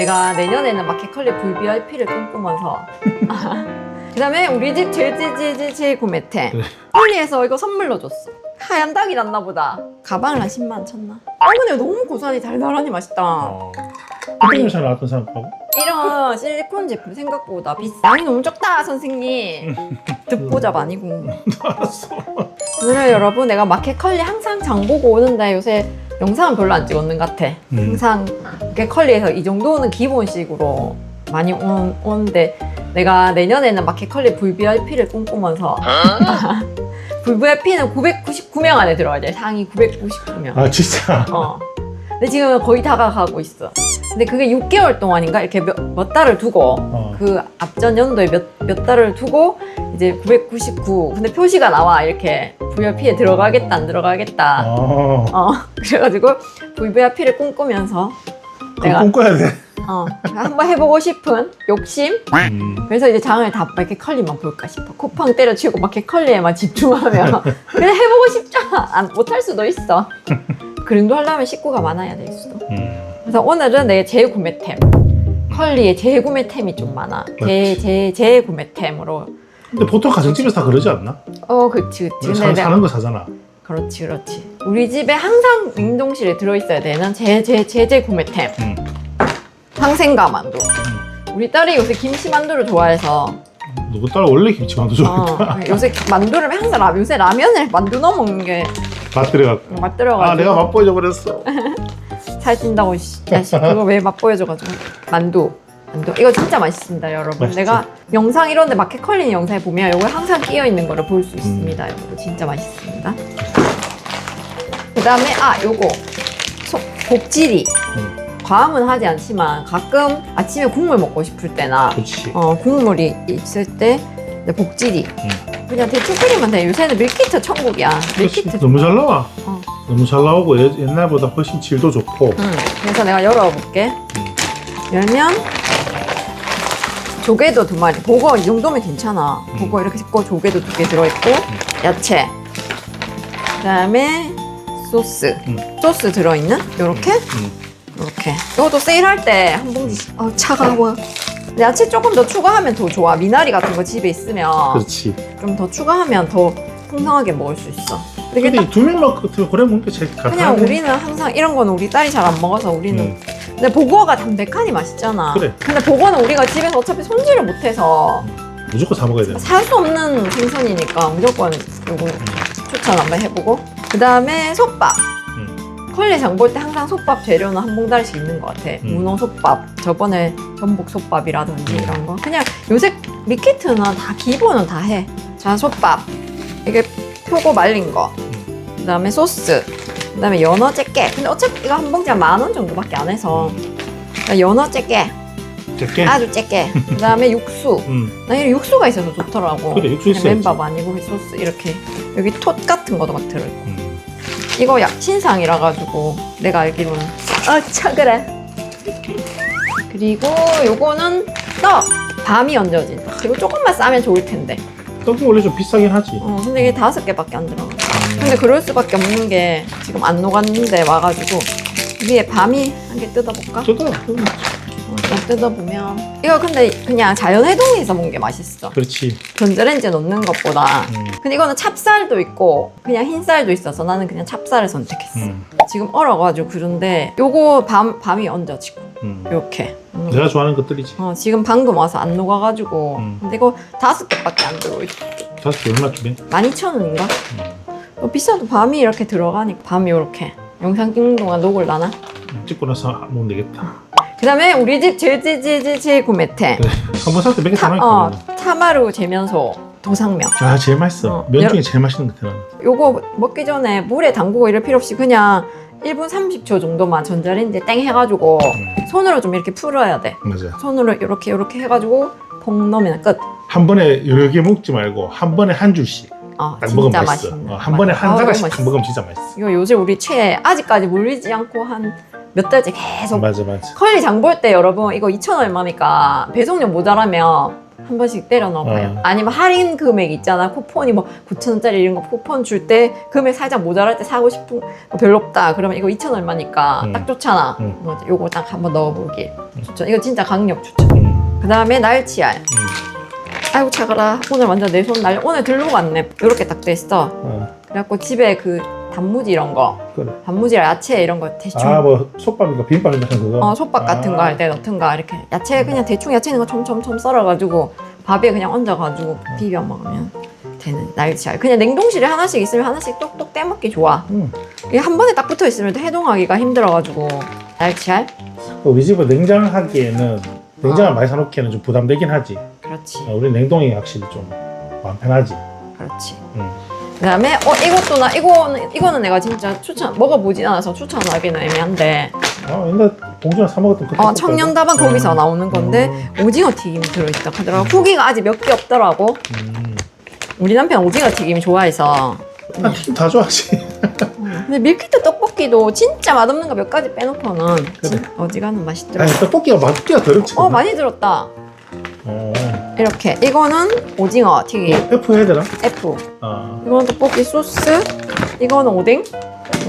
내가 내년에는 마켓컬리 VVIP를 꿈꾸면서. 그다음에 우리 집 제일 제일 제일 구매템 그래. 폴리에서 이거 선물로 줬어. 하얀 닭이 났나 보다. 가방을 한 10만 원 쳤나? 아 근데 너무 고소하니 달달하니 맛있다. 어. 그때 회사 나왔던 사람하고? 이런 실리콘 제품 생각보다 비싸. 양이 너무 적다 선생님. 듣보잡 아니고. 알았어. 오늘 여러분. 내가 마켓컬리 항상 장 보고 오는데 요새 영상은 별로 안 찍었는 것 같아 음. 항상 마켓컬리에서 이 정도는 기본식으로 많이 오, 오는데 내가 내년에는 마켓컬리 VVIP를 꿈꾸면서 VVIP는 999명 안에 들어가야 돼 상위 999명 아 진짜. 어. 근데 지금 거의 다가가고 있어 근데 그게 6개월 동안인가 이렇게 몇, 몇 달을 두고 어. 그 앞전 연도에 몇, 몇 달을 두고 이제 999 근데 표시가 나와. 이렇게 VIP에 들어가겠다 안 들어가겠다. 어. 어 그래가지고 VVIP를 꿈꾸면서 그거 내가 꿈꿔야 돼. 어 한번 해보고 싶은 욕심? 음. 그래서 이제 장을 다 마켓 컬리만 볼까 싶어. 쿠팡 때려치우고 마켓 컬리에만 집중하면 그래 해보고 싶잖아 안, 못할 수도 있어. 그 정도 하려면 식구가 많아야 될 수도. 음. 그래서 오늘은 내 재구매템 컬리의 재구매템이 좀 많아 재, 맞지. 재, 재구매템으로 근데 보통 가정집에서 다 그러지 않나? 어 그치 그치 사, 근데 사는 거 사잖아. 그렇지 그렇지 우리 집에 항상 냉동실에 들어있어야 되는 제 제 제 재 구매템 음. 항생 가 만두 우리 딸이 요새 김치 만두를 좋아해서 누구 딸 원래 김치 만두 좋아했다. 어, 요새 만두를 항상 라, 요새 라면에 만두 넣어 먹는 게 맛 들어갖고. 맛들어가지고 아 내가 맛보여 버렸어. 살찐다고 씨, 야 씨 그거 왜 맛보여줘가지고 만두 만두 이거 진짜 맛있습니다 여러분 맛있지? 내가 영상 이런데 마켓 컬링 영상에 보면 이거 항상 끼어 있는 거를 볼 수 있습니다 여러분 진짜 맛있습니다 그 다음에 아 요거 소, 복지리 음. 과음은 하지 않지만 가끔 아침에 국물 먹고 싶을 때나. 어, 국물이 있을 때 복지리 음. 그냥 대충 끓이면 돼 요새는 밀키트 천국이야. 밀키트 너무 잘 나와. 어. 너무 잘 나오고 예- 옛날보다 훨씬 질도 좋고. 음, 그래서 내가 열어볼게. 열면 조개도 두 마리. 보고 이 정도면 괜찮아. 음. 보고 이렇게 씹고 조개도 두 개 들어있고 야채. 그다음에 소스. 음. 소스 들어있는 요렇게 음. 요렇게. 이것도 세일할 때 한 봉지. 어 차가워. 야채 조금 더 추가하면 더 좋아. 미나리 같은 거 집에 있으면 그렇지. 좀 더 추가하면 더 풍성하게 먹을 수 있어. 근데 이게 딱 근데 두 명만 같으면 그래 먹는 게 제일 그냥 간단해. 우리는 항상 이런 거는 우리 딸이 잘 안 먹어서 우리는 음. 근데 보거가 담백하니 맛있잖아. 그래. 근데 보거는 우리가 집에서 어차피 손질을 못해서 무조건 사 먹어야 돼. 살 수 없는 생선이니까 무조건 요거 추천 한번 해보고. 그 다음에 솥밥. 음. 컬리 장 볼 때 항상 솥밥 재료는 한 봉다리씩 있는 것 같아. 음. 문어 솥밥, 저번에 전복 솥밥이라든지 음. 이런 거. 그냥 요새 밀키트는 다 기본은 다 해. 자, 솥밥. 이게 표고 말린 거. 음. 그 다음에 소스. 그 다음에 연어 째깨. 근데 어차피 이거 한 봉지에 만원 정도밖에 안 해서. 그러니까 연어 째깨. 작게. 아주 째깨. 그 다음에 육수. 음. 나 이런 육수가 있어서 좋더라고. 그래, 육수 있어야지. 맨밥 아니고 소스 이렇게. 여기 톳 같은 것도 막 들어있고. 음. 이거 약신상이라 가지고 내가 알기로는 아 차 그래 그리고 요거는 떡 밤이 얹어진 떡 이거 조금만 싸면 좋을 텐데 떡이 원래 좀 비싸긴 하지. 어 근데 이게 다섯 개밖에 안 들어가 음. 근데 그럴 수밖에 없는 게 지금 안 녹았는데 와가지고 위에 밤이 한 개 뜯어볼까? 저도 어, 좀 뜯어보면 이거 근데 그냥 자연 해동해서 먹는 게 맛있어 그렇지. 전자레인지 에 넣는 것보다 음. 근데 이거는 찹쌀도 있고 그냥 흰쌀도 있어서 나는 그냥 찹쌀을 선택했어 음. 지금 얼어가지고 그런데 요거 밤, 밤이 얹어지고 음. 이렇게 내가 좋아하는 것들이지. 어, 지금 방금 와서 안 녹아가지고 음. 근데 이거 다섯 개밖에 안 들어있어 다섯 개 얼마쯤에? 12,000원인가? 음. 어, 비싸도 밤이 이렇게 들어가니까 밤이 이렇게 영상 찍는 동안 녹을라나? 음, 찍고 나서 먹으면 되겠다. 그 다음에 우리 집 제일 제일 제일 제일, 제일 구매템 그래. 한번 살때 몇개 타, 사놓을까? 어, 어. 타마루 재면소 도상면 아 제일 맛있어. 어. 면 여러- 중에 제일 맛있는 것 같아 나는. 요거 먹기 전에 물에 담그고 이럴 필요 없이 그냥 1분 30초 정도만 전자레인지에 땡 해가지고 음. 손으로 좀 이렇게 풀어야 돼 맞아. 손으로 이렇게 이렇게 해가지고 퐁 넣으면 끝 한 번에 여러 개 먹지 말고 한 번에 한 줄씩 어, 딱 진짜 먹으면 맛있어. 맛있네. 어, 한 번에. 한 아, 사람씩 너무 딱. 먹으면 진짜 맛있어. 이거 요즘 우리 최애 아직까지 물리지 않고 한 몇 달째 계속 맞아 맞아. 컬리 장 볼 때 여러분 이거 2천 얼마니까 배송료 모자라면 한 번씩 때려 넣어봐요. 어. 아니면 할인 금액 있잖아. 쿠폰이 뭐 9,000원짜리 이런 거 쿠폰 줄 때 금액 살짝 모자랄 때 사고 싶은 거 별로 없다. 그러면 이거 2,000 얼마니까 음. 딱 좋잖아. 음. 뭐 요거 딱 한번 넣어보길 추천. 이거 진짜 강력 추천. 음. 그 다음에 날치알. 음. 아이고 차가라. 오늘 완전 내 손 날. 오늘 들고 왔네. 이렇게 딱 됐어. 어, 그래갖고 집에 그 단무지 이런 거, 그래. 단무지랑 야채 이런 거 대충 아, 뭐 솥밥인가 비빔밥인가 하는 그거. 어, 솥밥 같은 거 아. 할때 넣든가 이렇게 야채 그냥 대충 야채 있는 거 촘촘촘 썰어가지고 밥에 그냥 얹어가지고 비벼 먹으면 되는 날치알. 그냥 냉동실에 하나씩 있으면 하나씩 똑똑 떼먹기 좋아. 음. 이게 한 번에 딱 붙어 있으면 또 해동하기가 힘들어가지고 날치알. 우리 집은 냉장하기에는 냉장을 어. 많이 사놓기에는 좀 부담되긴 하지. 그렇지, 어, 우리 냉동이 확실히 좀 마음 편하지. 그렇지. 음. 그다음에 어 이것도 나 이거는 이거는 내가 진짜 추천 먹어보진 않아서 추천하기는 애매한데 어, 옛날 봉준아 사 먹었던 그어 청년 다방 거기서 나오는 건데 오징어 튀김이 들어있다 하더라고. 후기가 아직 몇 개 없더라고. 음. 우리 남편 오징어 튀김이 좋아해서 아, 튀김 다 좋아하지. 근데 밀키트 떡볶이도 진짜 맛없는 거 몇 가지 빼놓고는 진- 어지간한 맛있더라. 아니, 떡볶이가 맛기가 더럽지. 어 많이 들었다. 어. 이렇게 이거는 오징어 튀김 F 해야 되나? F. 아. 이거는 떡볶이 소스. 이거는 오뎅.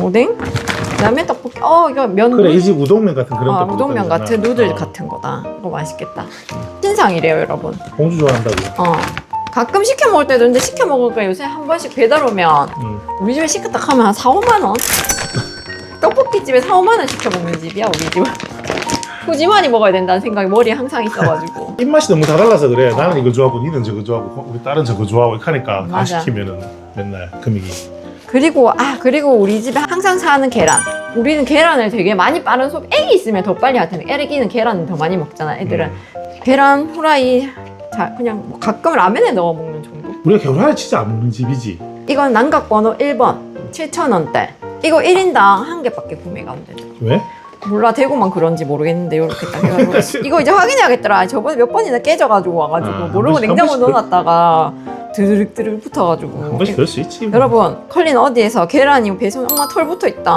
오뎅. 그다음에 떡볶이. 어 이거 면. 그래, 이 집 우동면 같은 그런 아, 떡볶이 우동면 있잖아. 같은 누들 어. 같은 거다. 이거 맛있겠다. 신상이래요, 여러분. 봉주 좋아한다고. 어. 가끔 시켜 먹을 때도 있는데 시켜 먹으니까 요새 한 번씩 배달 오면 음. 우리 집에 시켰다 하면 한 4, 5만 원? 떡볶이 집에 4, 5만 원 시켜 먹는 집이야 우리 집은 푸짐하니 먹어야 된다는 생각이 머리에 항상 있어가지고 입맛이 너무 다 달라서 그래. 나는 이거 좋아하고, 니는 저거 좋아하고, 우리 딸은 저거 좋아하고 이렇게 하니까 다 맞아. 시키면은 맨날 금액이. 그리고 아 그리고 우리 집에 항상 사는 계란 우리는 계란을 되게 많이 빠른 소비 애기 있으면 더 빨리 할 텐데 애기는 계란을 더 많이 먹잖아 애들은 음. 계란 후라이 자 그냥 뭐 가끔 라면에 넣어 먹는 정도 우리가 겨울에 진짜 안 먹는 집이지. 이건 난각 번호 1번 7,000원대 이거 1인당 한 개밖에 구매가 안 되더라 왜? 몰라 대구만 그런지 모르겠는데 이렇게 딱 해가지고. 이거 이제 확인해야겠더라. 저번에 몇 번이나 깨져가지고 와가지고 아, 모르고 한 번씩, 냉장고 한 번씩. 넣어놨다가 드르륵드르륵 한 붙어가지고. 번씩 그럴 수 있지. 여러분 컬린 어디에서? 계란이 배송 엄마 털 붙어 있다.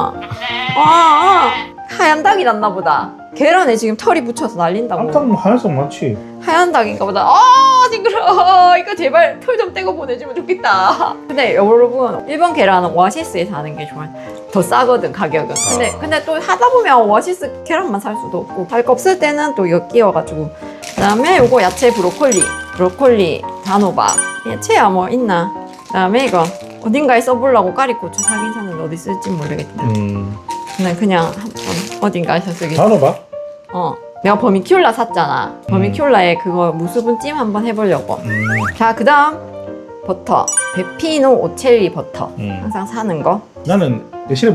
아, 아 하얀 닭이 났나 보다. 계란에 지금 털이 붙여서 날린다고. 깜짝 뭐 하얀색 많지. 하얀 닭인가 보다. 아 징그러워. 이거 제발 털 좀 떼고 보내주면 좋겠다. 근데 여러분 일본 계란은 오아시스에서 하는 게 좋아요 더 싸거든 가격은. 근데 아. 근데 또 하다 보면 오아시스 계란만 살 수도 없고 할거 없을 때는 또 이거 끼워가지고. 그다음에 요거 야채 브로콜리 브로콜리 단호박. 야채야 뭐 있나? 그다음에 이거 어딘가에 써보려고 까리고추 사긴 샀는데 어디 쓸지 모르겠다. 음. 그냥 그냥 한번 어딘가에서 쓰겠다 단호박? 어 내가 버미큐라 샀잖아 버미큐라에 그거 무수분 찜 한번 해보려고 음. 자, 그 다음 버터. 베피노 오첼리 버터. 음. 항상 사는 거. 나는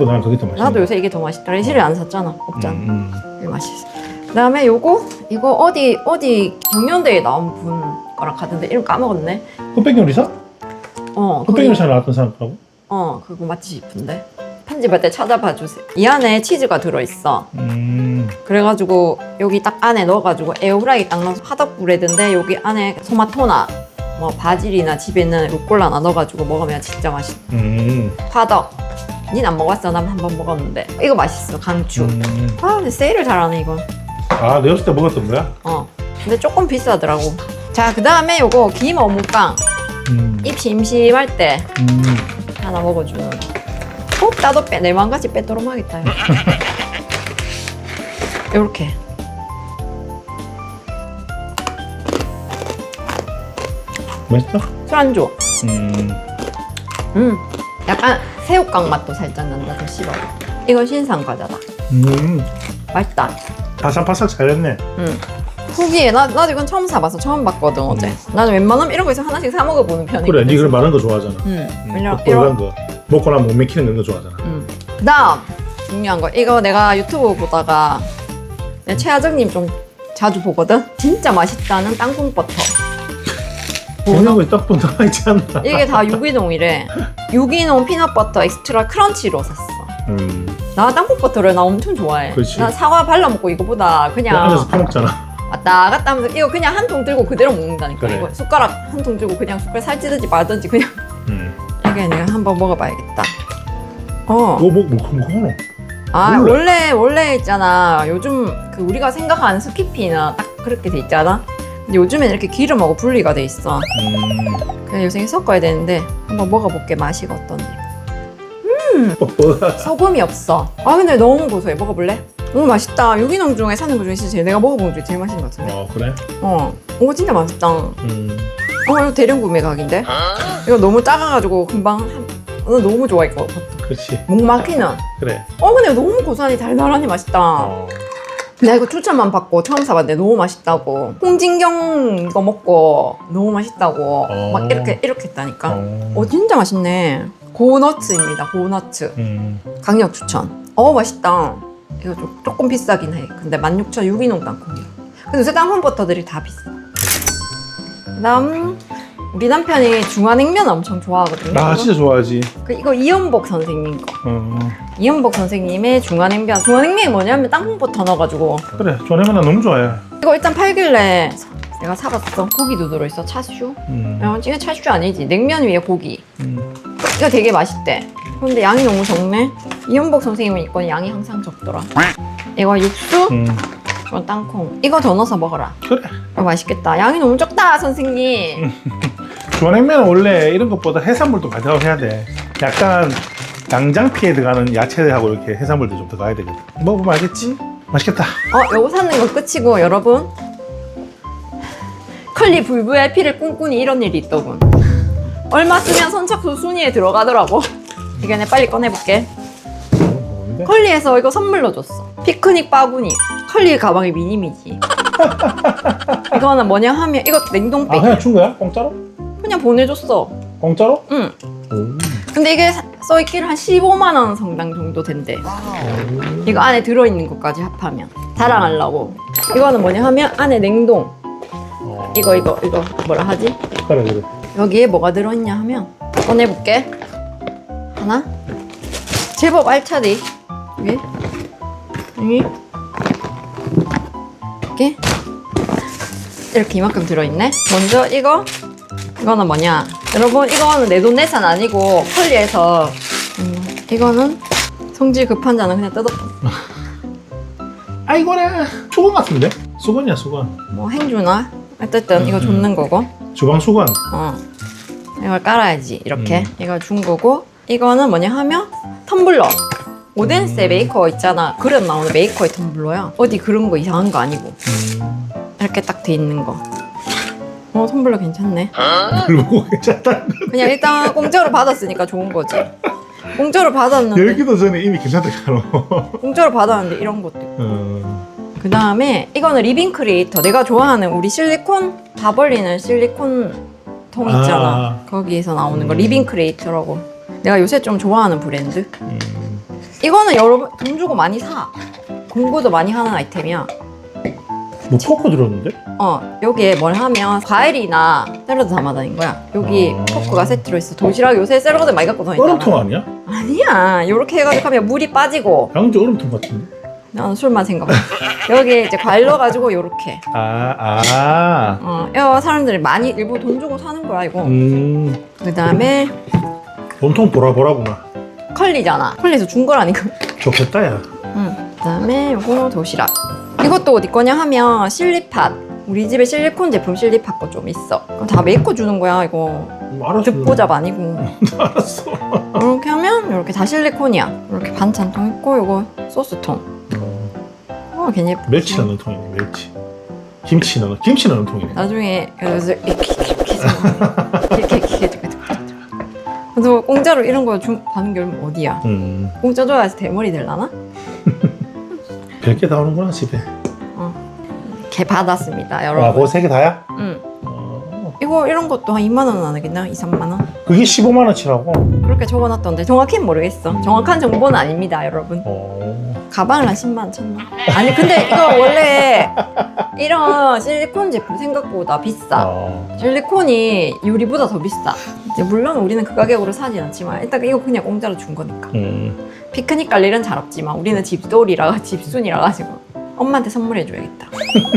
난 그게 더 맛있어. 나도 요새 이게 더 맛있더라. 예실을 안 샀잖아. 없잖아. 음, 이게 맛있어. 그 다음에 요거, 이거 어디, 어디 경연대회 나온 분 거랑 같은데 이름 까먹었네. 음. 흑백 요리사? 어, 흑백 요리사 나왔던 사람하고? 어, 그거 맞지 싶은데. 편집할 때 찾아봐 주세요. 이 안에 치즈가 들어있어. 음. 그래가지고 여기 딱 안에 넣어가지고 에어프라이기 딱 넣어서 화덕 브레드인데 여기 안에 토마토나 뭐 바질이나 집에 있는 루꼴라나 넣어가지고 먹으면 진짜 맛있어. 음. 화덕. 닌 안 먹어봤어. 난 한 번 먹었는데. 이거 맛있어. 강추. 음. 아, 근데 세일을 잘하네, 이거. 아, 내 어렸을 때 먹었던 거야? 어. 근데 조금 비싸더라고. 자, 그 다음에 요거 김 어묵빵. 음. 입 심심할 때 음. 하나 먹어주는. 꼭 따도 빼. 내 맘같이 빼도록 하겠다. 요렇게. 맛있어? 술안주. 음. 음. 약간 새우깡 맛도 살짝 난다. 더 씹어. 이건 신상 과자다. 음. 맛있다. 바삭바삭 잘했네. 응. 후기에 나 나도 이건 처음 사봐서 처음 봤거든 어제. 나는 웬만하면 이런 거 있으면 하나씩 사 먹어보는 편이거든. 그래, 니 그런 많은 거 좋아하잖아. 응. 음, 이런 뽀뽀한 이런. 거. 먹고 나면 못 맥히는 그런 거 좋아하잖아. 응. 그다음 중요한 거 이거 내가 유튜브 보다가 내 최하정님 좀 자주 보거든. 진짜 맛있다는 땅콩 버터. 먹는 거딱 보다 있지 않나? 이게 다 유기농이래. 유기농 피넛버터 엑스트라 크런치로 샀어. 음. 나 땅콩 버터를 나 엄청 좋아해. 그렇지. 나 사과 발라 먹고 이거보다 그냥 안에서 파먹잖아. 왔다 갔다 하면서 이거 그냥 한 통 들고 그대로 먹는다니까. 그래. 이거 숟가락 한 통 들고 그냥 숟가락 살찌든지 말든지 그냥 음. 내가 한번 먹어봐야겠다. 어. 뭐, 뭐, 뭐, 뭐, 뭐, 아 몰라. 원래 원래 있잖아. 요즘 그 우리가 생각하는 스키피는 딱 그렇게 돼 있잖아. 근데 요즘엔 이렇게 기름하고 분리가 돼 있어. 음. 그냥 요새 섞어야 되는데 한번 먹어볼게 맛이가 어떤지. 뭐야? 소금이 없어. 아 근데 너무 고소해. 먹어볼래? 너무 맛있다. 유기농 중에 사는 거 중에 진짜 제일 내가 먹어본 것 중에 제일 맛있는 것 같은데. 어 그래? 어, 이거 진짜 맛있다. 어, 음. 이거 대량 구매 각인데? 이거 너무 작아가지고 금방 한, 나 너무 좋아 이거. 그렇지. 목 막히는. 그래. 어 근데 너무 고소하니 달달하니 맛있다. 어. 내가 이거 추천만 받고 처음 사봤는데 너무 맛있다고. 홍진경 이거 먹고 너무 맛있다고. 어. 막 이렇게 이렇게 했다니까. 어. 어 진짜 맛있네. 고너츠입니다. 고너츠. 음. 강력 추천. 어 맛있다. 이거 좀, 조금 비싸긴 해. 근데 16,000 유기농 땅콩이. 근데 요새 땅콩 버터들이 다 비싸. 그다음 우리 남편이 중화냉면 엄청 좋아하거든요. 나 진짜 좋아하지. 그 이거 이연복 선생님 거. 어. 이연복 선생님의 중화냉면. 중화냉면이 뭐냐면 땅콩 버터 넣어가지고 그래. 전에면 나 너무 좋아해. 이거 일단 팔길래 내가 사봤어. 고기도 들어있어. 차슈. 음. 야, 이거 차슈 아니지. 냉면 위에 고기. 음. 이거 되게 맛있대. 근데 양이 너무 적네. 이현복 선생님은 이건 양이 항상 적더라. 이거 육수, 음. 이건 땅콩. 이거 더 넣어서 먹어라. 그래. 이거 맛있겠다. 양이 너무 적다, 선생님. 주원냉면은 원래 이런 것보다 해산물도 가져가 해야 돼. 약간 양장피에 들어가는 야채하고 이렇게 해산물도 좀 들어가야 되거든. 먹어보면 알겠지? 맛있겠다. 어, 요거 사는 거 끝이고, 여러분. 컬리 VVIP를 꿈꾸니 이런 일이 있더군. 얼마 쓰면 선착순 순위에 들어가더라고. 이게 빨리 꺼내볼게. 먹는데? 컬리에서 이거 선물로 줬어. 피크닉 바구니. 컬리 가방의 미니미지. 이거는 뭐냐 하면 이거 아 냉동백이야. 그냥 준 거야? 공짜로? 그냥 보내줬어. 공짜로? 응. 오. 근데 이게 사- 써있기를 한 15만 원 성당 정도 된대. 이거 안에 들어 있는 것까지 합하면 자랑하려고. 이거는 뭐냐 하면 안에 냉동. 어. 이거 이거 이거 뭐라 하지? 그래 그래. 여기에 뭐가 들어있냐 하면 꺼내볼게. 하나. 제법 알차디. 여기. 여기. 이렇게. 이렇게 이만큼 들어있네. 먼저 이거. 이거는 뭐냐. 여러분 이거는 내 돈 내산 아니고 컬리에서 음, 이거는 성질 급한 자는 그냥 뜯어 아 이거네. 수건 같은데? 수건이야 수건. 뭐 행주나 어쨌든 이거 음, 줬는 거고 주방 수건. 어 이걸 깔아야지 이렇게 음. 이거 준 거고 이거는 뭐냐 하면 텀블러 오덴세 음. 메이커 있잖아 그릇 나오는 메이커 의 텀블러야 어디 그런 거 이상한 거 아니고 음. 이렇게 딱 돼 있는 거 어 텀블러 괜찮네 물 보고 괜찮다. 그냥 일단 공짜로 받았으니까 좋은 거지 공짜로 받았는데 열기도 전에 이미 괜찮다 카노. 공짜로 받았는데 이런 것도 있고 어. 그 다음에 이거는 리빙 크리에이터 내가 좋아하는 우리 실리콘 다 벌리는 실리콘 통 있잖아 아. 거기에서 나오는 거 음. 리빙 크리에이터라고 내가 요새 좀 좋아하는 브랜드 음. 이거는 여러분 돈 주고 많이 사 공부도 많이 하는 아이템이야 뭐 포크 들었는데? 어 여기에 뭘 하면 과일이나 샐러드 담아 다닌 거야 여기 어. 포크가 세트로 있어 도시락 요새 샐러드 많이 갖고 다니잖아 얼음통 아니야? 아니야 요렇게 해가지고 하면 물이 빠지고 양주 얼음통 같은데? 나는 술만 생각 여기에 이제 과일 넣어가지고 요렇게 아, 아. 어 이거 사람들이 많이 일부 돈 주고 사는 거야 이거 음. 그 다음에 온통 보라보라구나. 컬리잖아 컬리에서 준 거라니까 좋겠다, 야. 응. 그다음에 요거 도시락. 이것도 어디 거냐 하면 실리팟. 우리 집에 실리콘 제품 실리팟 거 좀 있어. 다 메이커 주는 거야 이거. 음, 알았어. 듣보잡 아니고. 알았어. 이렇게 하면 이렇게 다 실리콘이야. 이렇게 반찬통 있고 이거 소스통. 어, 어 괜히 예쁘지? 멸치 넣는 통이네, 멸치. 김치 넣는, 김치 넣는 통이네. 나중에 그래서 이렇게 이렇게 해서 이렇게 이렇게 그래서 공짜로 이런 거좀 받는 게 어디야? 음. 공짜 줘야지 대머리 될라나? 별게 다 오는구나, 집에. 개 받았습니다, 아, 여러분. 그거 세개 다야? 응. 어. 이거 이런 것도 한 2만 원은 안 하겠나? 2, 3만 원? 그게 15만 원치라고? 그렇게 적어놨던데 정확히는 모르겠어. 정확한 정보는 아닙니다, 여러분. 어. 가방을 한 10만 원 쳤나? 아니 근데 이거 원래 이런 실리콘 제품 생각보다 비싸. 어. 실리콘이 유리보다 더 비싸. 이제 물론 우리는 그 가격으로 사진 않지만 일단 이거 그냥 공짜로 준 거니까. 음. 피크닉 갈 일은 잘 없지만 우리는 집돌이라 집순이라 가지고 엄마한테 선물해 줘야겠다.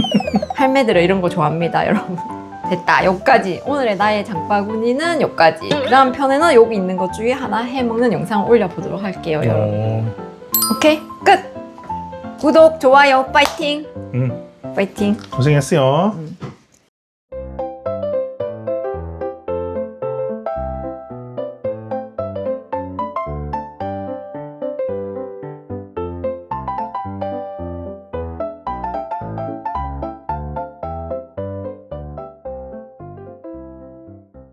할매들은 이런 거 좋아합니다, 여러분. 됐다, 여기까지. 오늘의 나의 장바구니는 여기까지. 그 다음 편에는 여기 있는 것 중에 하나 해먹는 영상을 올려보도록 할게요, 여러분. 어. 오케이, 끝! 구독, 좋아요, 파이팅! 음. 파이팅! 고생했어요. 음.